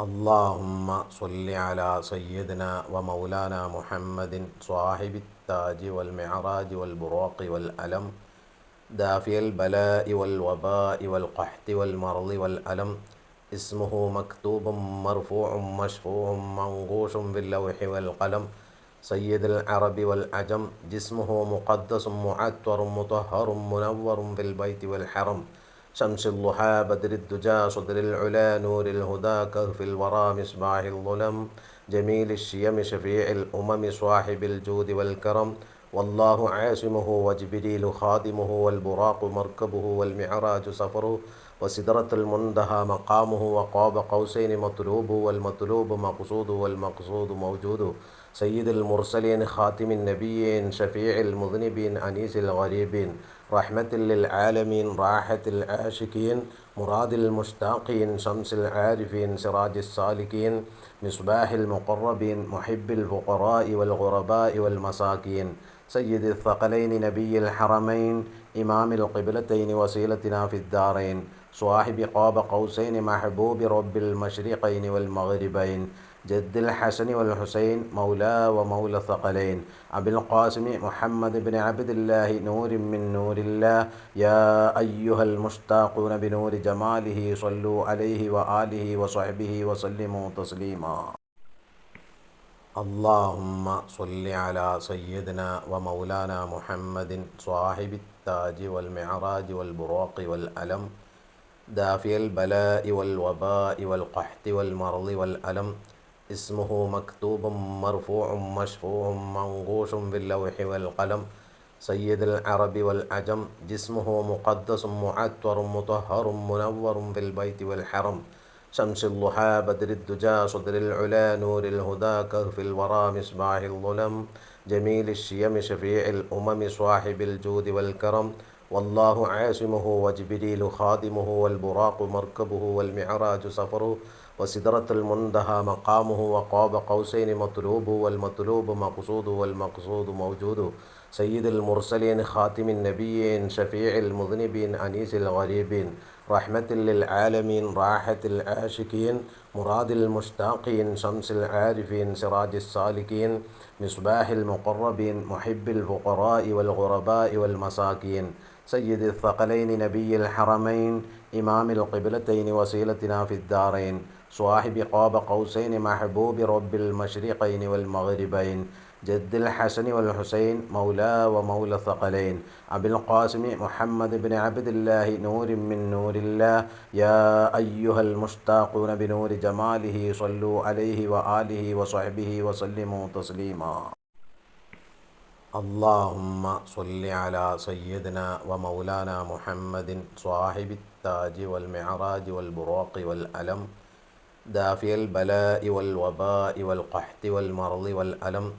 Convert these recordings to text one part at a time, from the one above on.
اللهم صل على سيدنا ومولانا محمد صاحب التاج والمعراج والبراق والألم دافع البلاء والوباء والقحط والمرض والألم. اسمه مكتوب مرفوع مشفوع منقوش باللوح والقلم. سيد العرب والعجم جسمه مقدس معطر مطهر منور في البيت والحرم. شمس الضحى بدر الدجى صدر العلا نور الهدى كهف الورى مصباح الظلم جميل الشيم شفيع الأمم صاحب الجود والكرم. والله عاصمه وجبريل خادمه والبراق مركبه والمعراج سفره. وسدرة المنتهى مقامه وقاب قوسين مطلوبه والمطلوب مقصوده والمقصود موجوده سيد المرسلين خاتم النبيين شفيع المذنبين أنيس الغريبين رحمة للعالمين راحة العاشقين مراد المشتاقين شمس العارفين سراج السالكين مصباح المقربين محب الفقراء والغرباء والمساكين سيد الثقلين نبي الحرمين إمام القبلتين وسيلتنا في الدارين صاحب قاب قوسين محبوب رب المشرقين والمغربين جد الحسن والحسين مولى ومولى الثقلين. أبي القاسم محمد بن عبد الله نور من نور الله. يا أيها المشتاقون بنور جماله صلوا عليه وآله وصحبه وسلموا تسليما. اللهم صل على سيدنا ومولانا محمد صاحب التاج والمعراج والبراق والألم. دافع البلاء والوباء والقحط والمرض والألم. اسمه مكتوب مرفوع مشفوع منقوش باللوح والقلم. سيد العرب والعجم جسمه مقدس معطر مطهر منور في البيت والحرم. شمس الضحى بدر الدجى صدر العلا نور الهدى كهف الورى مصباح الظلم. جميل الشيم شفيع الأمم صاحب الجود والكرم. والله عاصمه وجبريل خادمه والبراق مركبه والمعراج سفره. وسدرة المنتهى مقامه وقاب قوسين مطلوبه والمطلوب مقصوده والمقصود موجوده سيد المرسلين خاتم النبيين شفيع المذنبين أنيس الغريبين رحمة للعالمين راحة العاشقين مراد المشتاقين شمس العارفين سراج السالكين مصباح المقربين محب الفقراء والغرباء والمساكين سيد الثقلين نبي الحرمين إمام القبلتين وسيلتنا في الدارين. صاحب قاب قوسين محبوب رب المشرقين والمغربين. جد الحسن والحسين مولى ومولى الثقلين. أبي القاسم محمد بن عبد الله نور من نور الله. يا أيها المشتاقون بنور جماله صلوا عليه وآله وصحبه وسلموا تسليما. اللهم صل على سيدنا ومولانا محمد صاحب التاج والمعراج والبراق والألم دافع البلاء والوباء والقحط والمرض والألم.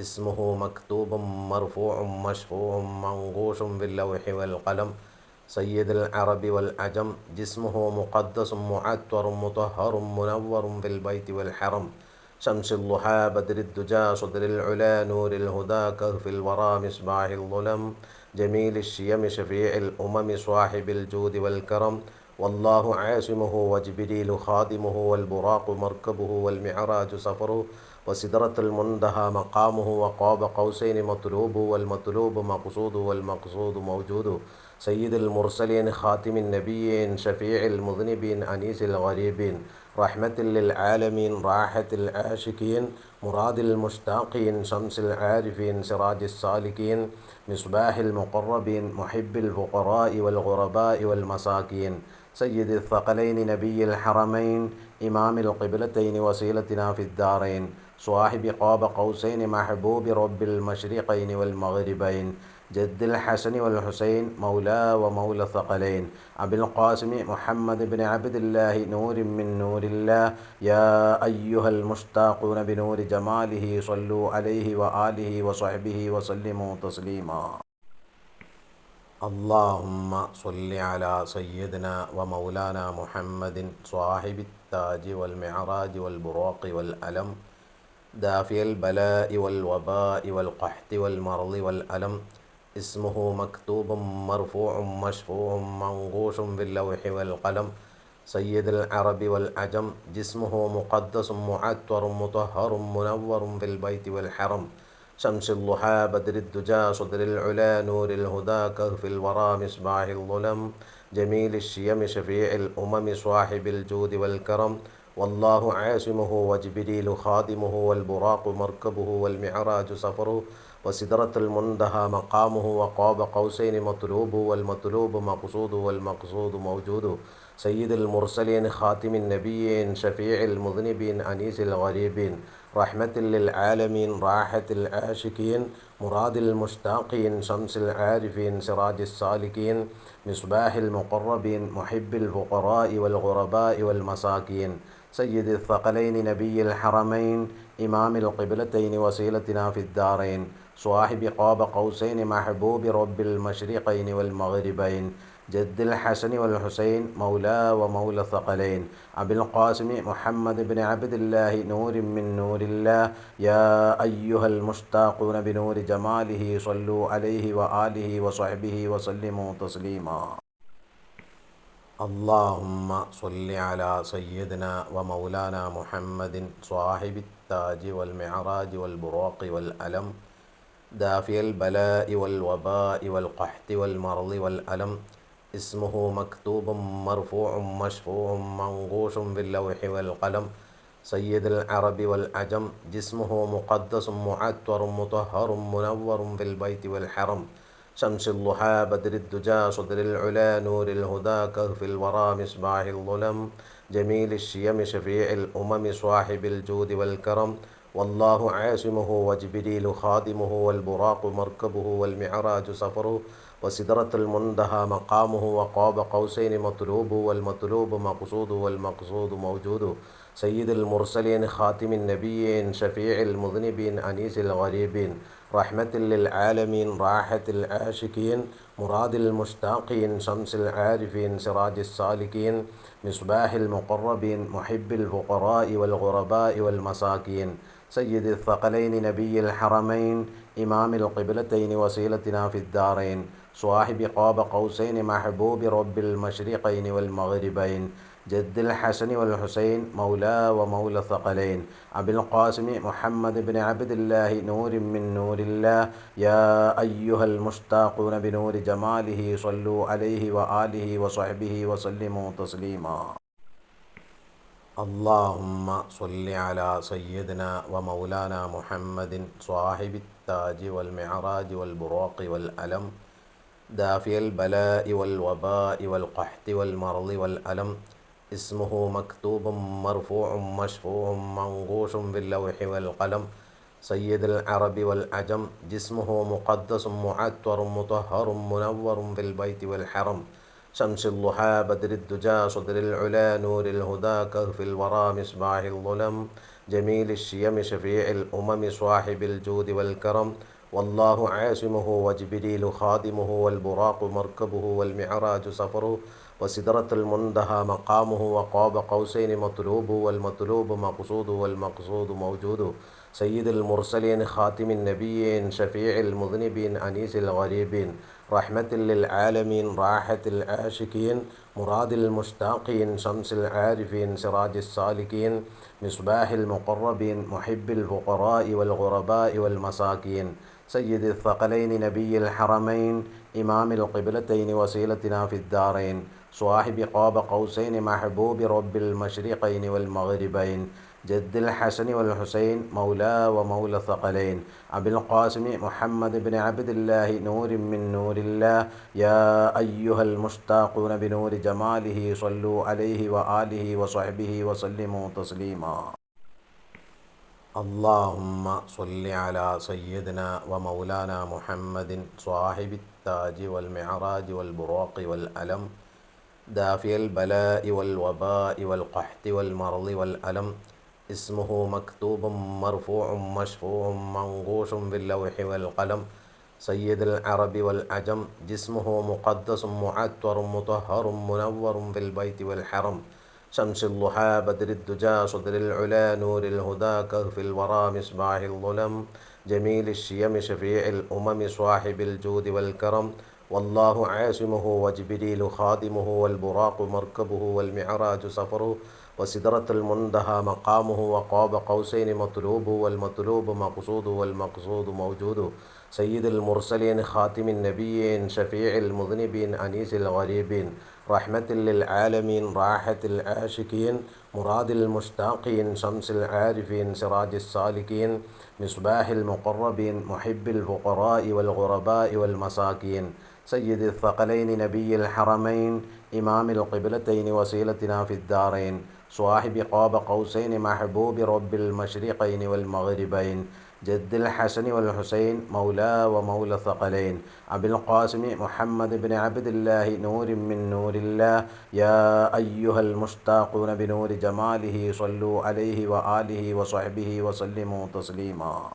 اسمه مكتوب مرفوع مشفوع منقوش باللوح والقلم. سيد العرب والعجم جسمه مقدس معطر مطهر منور في البيت والحرم. شمس الضحى بدر الدجى صدر العلا نور الهدى كهف الورى مصباح الظلم جميل الشيم شفيع الأمم صاحب الجود والكرم. والله عاصمه وجبريل خادمه والبراق مركبه والمعراج سفره. وسدرة المنتهى مقامه وقاب قوسين مطلوبه والمطلوب مقصوده والمقصود موجوده سيد المرسلين خاتم النبيين شفيع المذنبين أنيس الغريبين. رحمة للعالمين راحة العاشقين مراد المشتاقين شمس العارفين سراج السالكين مصباح المقربين محب الفقراء والغرباء والمساكين سيد الثقلين نبي الحرمين إمام القبلتين وسيلتنا في الدارين صاحب قاب قوسين محبوب رب المشرقين والمغربين. جد الحسن والحسين مولى ومولى الثقلين. أبي القاسم محمد بن عبد الله نور من نور الله. يا أيها المشتاقون بنور جماله صلوا عليه وآله وصحبه وسلموا تسليما. اللهم صل على سيدنا ومولانا محمد صاحب التاج والمعراج والبراق والألم. دافع البلاء والوباء والقحط والمرض والألم. اسمه مكتوب مرفوع مشفوع منقوش باللوح والقلم. سيد العرب والعجم جسمه مقدس معطر مطهر منور في البيت والحرم. شمس الضحى بدر الدجى صدر العلا نور الهدى كهف الورى مصباح الظلم جميل الشيم شفيع الأمم صاحب الجود والكرم. والله عاصمه وجبريل خادمه والبراق مركبه والمعراج سفره. وسدرة المنتهى مقامه وقاب قوسين مطلوب والمطلوب مقصود والمقصود موجود. سيد المرسلين خاتم النبيين شفيع المذنبين أنيس الغريبين رحمة للعالمين راحة العاشقين مراد المشتاقين شمس العارفين سراج السالكين مصباح المقربين محب الفقراء والغرباء والمساكين سيد الثقلين نبي الحرمين إمام القبلتين وسيلتنا في الدارين. صاحب قاب قوسين محبوب رب المشرقين والمغربين. جد الحسن والحسين مولى ومولى الثقلين. أبي القاسم محمد بن عبد الله نور من نور الله. يا أيها المشتاقون بنور جماله صلوا عليه وآله وصحبه وسلموا تسليما. اللهم صل على سيدنا ومولانا محمد صاحب التاج والمعراج والبراق والألم دافي البلاء والوباء والقحط والمرض والألم. اسمه مكتوب مرفوع مشفوع منقوش في اللوح والقلم. سيد العرب والعجم جسمه مقدس معطر مطهر منور في البيت والحرم. شمس الضحى بدر الدجى صدر العلا نور الهدى كهف الورى مصباح الظلم جميل الشيم شفيع الأمم صاحب الجود والكرم. والله عاصمه وجبريل خادمه والبراق مركبه والمعراج سفره. وسدرة المنتهى مقامه وقاب قوسين مطلوب والمطلوب مقصود والمقصود موجود سيد المرسلين خاتم النبيين شفيع المذنبين أنيس الغريبين. رحمة للعالمين راحة العاشقين مراد المشتاقين شمس العارفين سراج السالكين مصباح المقربين محب الفقراء والغرباء والمساكين سيد الثقلين نبي الحرمين إمام القبلتين وسيلتنا في الدارين. صاحب قاب قوسين محبوب رب المشرقين والمغربين جد الحسن والحسين مولى ومولى الثقلين. أبي القاسم محمد بن عبد الله نور من نور الله. يا أيها المشتاقون بنور جماله صلوا عليه وآله وصحبه وسلموا تسليما. اللهم صل على سيدنا ومولانا محمد صاحب التاج والمعراج والبراق والألم. دافي البلاء والوباء والقحط والمرض والألم. اسمه مكتوب مرفوع مشفوع منقوش في اللوح والقلم. سيد العرب والعجم جسمه مقدس معطر مطهر منور في البيت والحرم. شمس الضحى بدر الدجى صدر العلا نور الهدى كهف الورى مصباح الظلم. جميل الشيم شفيع الأمم صاحب الجود والكرم. والله عاصمه وجبريل خادمه والبراق مركبه والمعراج سفره وسدرة المنتهى مقامه وقاب قوسين مطلوب والمطلوب مقصود والمقصود موجود. سيد المرسلين خاتم النبيين شفيع المذنبين أنيس الغريبين. رحمة للعالمين راحة العاشقين مراد المشتاقين شمس العارفين سراج السالكين مصباح المقربين محب الفقراء والغرباء والمساكين سيد الثقلين نبي الحرمين إمام القبلتين وسيلتنا في الدارين صاحب قاب قوسين محبوب رب المشرقين والمغربين. جد الحسن والحسين مولى ومولى الثقلين. أبي القاسم محمد بن عبد الله نور من نور الله. يا أيها المشتاقون بنور جماله صلوا عليه وآله وصحبه وسلموا تسليما. اللهم صل على سيدنا ومولانا محمد صاحب التاج والمعراج والبراق والألم. دافي البلاء والوباء والقحط والمرض والألم. اسمه مكتوب مرفوع مشفوع منقوش في اللوح والقلم. سيد العرب والعجم جسمه مقدس معطر مطهر منور في البيت والحرم. شمس الضحى بدر الدجى صدر العلا نور الهدى كهف الورى مصباح الظلم. جميل الشيم شفيع الأمم صاحب الجود والكرم. والله عاصمه وجبريل خادمه والبراق مركبه والمعراج سفره. وسدرة المنتهى مقامه وقاب قوسين مطلوبه والمطلوب مقصوده والمقصود موجوده سيد المرسلين خاتم النبيين شفيع المذنبين أنيس الغريبين رحمة للعالمين راحة العاشقين مراد المشتاقين شمس العارفين سراج السالكين مصباح المقربين محب الفقراء والغرباء والمساكين سيد الثقلين نبي الحرمين إمام القبلتين وسيلتنا في الدارين صاحب قاب قوسين محبوب رب المشرقين والمغربين جد الحسن والحسين مولى ومولى الثقلين. أبي القاسم محمد بن عبد الله نور من نور الله. يا أيها المشتاقون بنور جماله صلوا عليه وآله وصحبه وسلموا تسليما.